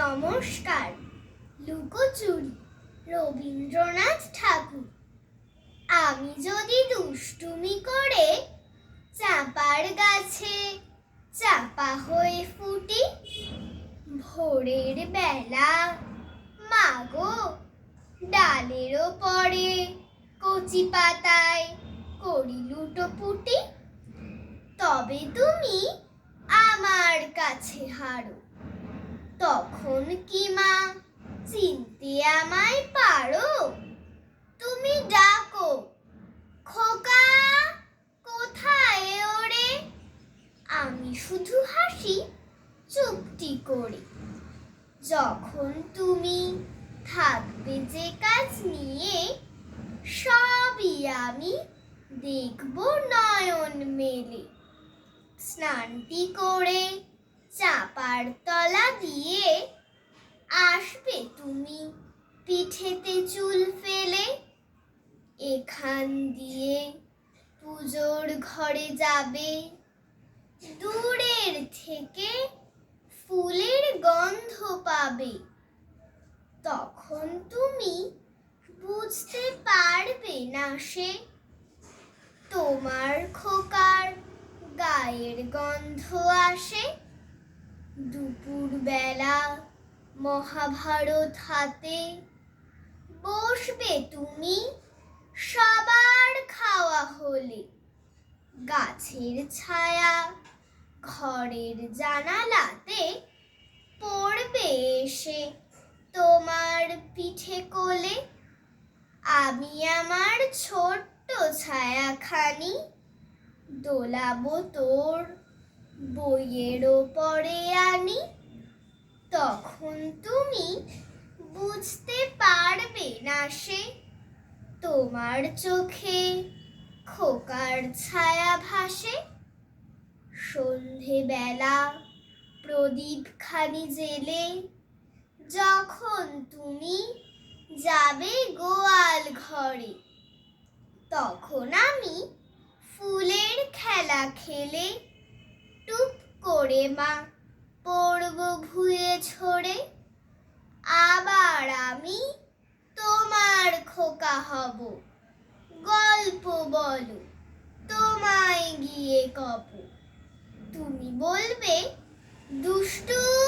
নমস্কার। লুকোচুরি, রবীন্দ্রনাথ ঠাকুর। আমি যদি দুষ্টুমি করে চাপার গাছে চাপা হয়ে ফুটি, ভোরের বেলা মাগো ডালের পরে কচি পাতায় করি লুটোপুটি তবে তুমি আমার কাছে হারো। তখন কি মা? চিনতে আমায় পারো? তুমি ডাকো। খোকা, কোথায় ওরে? আমি শুধু হাসি, চুপটি করে। যখন তুমি থাকবে যে কাজ নিয়ে, সবই আমি দেখব নয়ন মেলে। স্নানটি করে চাপার তলা দিয়ে আসবে তুমি। পিঠেতে চুল ফেলে এখান দিয়ে পুজোর ঘরে যাবে। দূরের থেকে ফুলের গন্ধ পাবে। তখন তুমি বুঝতে পারবে না সে। তোমার খোকার গায়ের গন্ধ আসে। দুপুর বেলা মহাভারত হাতে বসবে তুমি সবার খাওয়া হলে। গাছের ছায়া ঘরের জানালাতে পড়বে এসে তোমার পিঠে কোলে। আমি আমার ছোট্ট ছায়াখানি দোলাবো তোর বইয়ের ওপরে আনি, তখন তুমি বুঝতে পারবে না সে। তোমার চোখে খোকার ছায়া ভাসে। সন্ধেবেলা প্রদীপ খানি জেলে, যখন তুমি যাবে গোয়াল ঘরে, তখন আমি ফুলের খেলা খেলে টুপ করে মা। পড়ব ভুয়ে ছড়ে আবার আমি তোমার খোকা হব। গল্প বলো, তোমায় গিয়ে কপ। তুমি বলবে, দুষ্টু